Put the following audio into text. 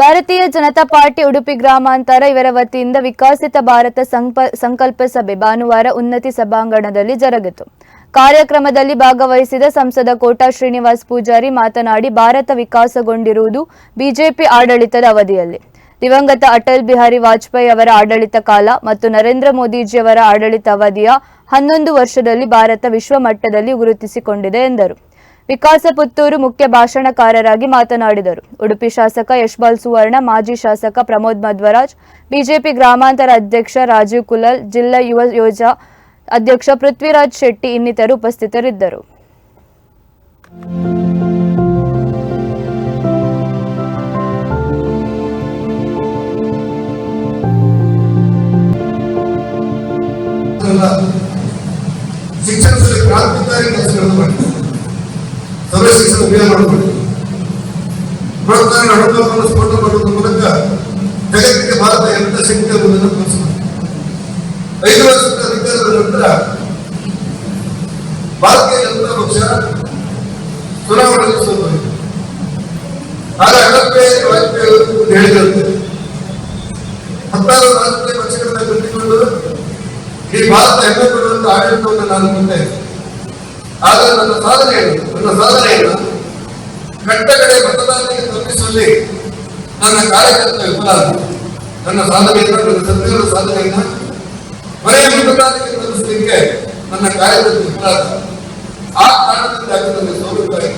ಭಾರತೀಯ ಜನತಾ ಪಾರ್ಟಿ ಉಡುಪಿ ಗ್ರಾಮಾಂತರ, ಇವರ ವತಿಯಿಂದ ವಿಕಸಿತ ಭಾರತ ಸಂಕಲ್ಪ ಸಭೆ ಭಾನುವಾರ ಉನ್ನತಿ ಸಭಾಂಗಣದಲ್ಲಿ ಜರುಗಿತು. ಕಾರ್ಯಕ್ರಮದಲ್ಲಿ ಭಾಗವಹಿಸಿದ ಸಂಸದ ಕೋಟಾ ಶ್ರೀನಿವಾಸ್ ಪೂಜಾರಿ ಮಾತನಾಡಿ, ಭಾರತ ವಿಕಾಸಗೊಂಡಿರುವುದು ಬಿಜೆಪಿ ಆಡಳಿತದ ಅವಧಿಯಲ್ಲಿ. ದಿವಂಗತ ಅಟಲ್ ಬಿಹಾರಿ ವಾಜಪೇಯಿ ಅವರ ಆಡಳಿತ ಕಾಲ ಮತ್ತು ನರೇಂದ್ರ ಮೋದಿಜಿಯವರ ಆಡಳಿತ ಅವಧಿಯ ಹನ್ನೊಂದು ವರ್ಷದಲ್ಲಿ ಭಾರತ ವಿಶ್ವ ಮಟ್ಟದಲ್ಲಿ ಗುರುತಿಸಿಕೊಂಡಿದೆ ಎಂದರು. ವಿಕಾಸ ಪುತ್ತೂರು ಮುಖ್ಯ ಭಾಷಣಕಾರರಾಗಿ ಮಾತನಾಡಿದರು. ಉಡುಪಿ ಶಾಸಕ ಯಶ್ಪಾಲ್ ಸುವರ್ಣ, ಮಾಜಿ ಶಾಸಕ ಪ್ರಮೋದ್ ಮಧ್ವರಾಜ್, ಬಿಜೆಪಿ ಗ್ರಾಮಾಂತರ ಅಧ್ಯಕ್ಷ ರಾಜೀವ್ ಕುಲಲ್, ಜಿಲ್ಲಾ ಯುವ ಯೋಜ ಅಧ್ಯಕ್ಷ ಪೃಥ್ವಿರಾಜ್ ಶೆಟ್ಟಿ ಇನ್ನಿತರು ಉಪಸ್ಥಿತರಿದ್ದರು. ಶಿಕ್ಷಣ ಕ್ರಾಂತಿಕಾರಿ ಸ್ಫೋಟ ಮೂಲಕ ಜಗತ್ತಿಗೆ ಭಾರತ ಎಂತ ಶಕ್ತಿ ಎಂಬುದನ್ನು ಐದು ವರ್ಷದ ಅಧಿಕಾರದ ನಂತರ ಭಾರತೀಯ ಜನತಾ ಪಕ್ಷ ಚುನಾವಣೆಯಲ್ಲಿ ಸೋತೋಯಿತು ಆಗ ಅಟಲ್ ವಾಜಪೇಯಿ ಅವರು ಹೇಳಿದಂತೆ ಹತ್ತಾರು ರಾಜಕೀಯ ಕಟ್ಟಿಕೊಂಡು ಈ ಭಾರತ ಹೆಮ್ಮೆ ಪಡುವಂತ ಆಡಳಿತವನ್ನು ನಾನು ಮುಂದೆ ಆದರೆ ನನ್ನ ಸಾಧನೆ ನನ್ನ ಸಾಧನೆ ಕಟ್ಟ ಕಡೆ ಮತದಾರರಿಗೆ ತಲುಪಿಸುವಲ್ಲಿ ನನ್ನ ಕಾರ್ಯಕರ್ತ ವಿಫಲ ಆಗಿದೆ. ನನ್ನ ಸಾಧನೆಯಿಂದ ನನ್ನ ಸತ್ಯಗಳ ಸಾಧನೆಯಿಂದ ಕೊನೆಯ ಮತದಾರರಿಗೆ ತಲುಪಿಸಲಿಕ್ಕೆ ನನ್ನ ಕಾರ್ಯಕರ್ತ ವಿಫಲ ಆಗಿದೆ. ಆ ಕಾರಣದಿಂದಾಗಿ ನನಗೆ ಸೋಲುತ್ತಾರೆ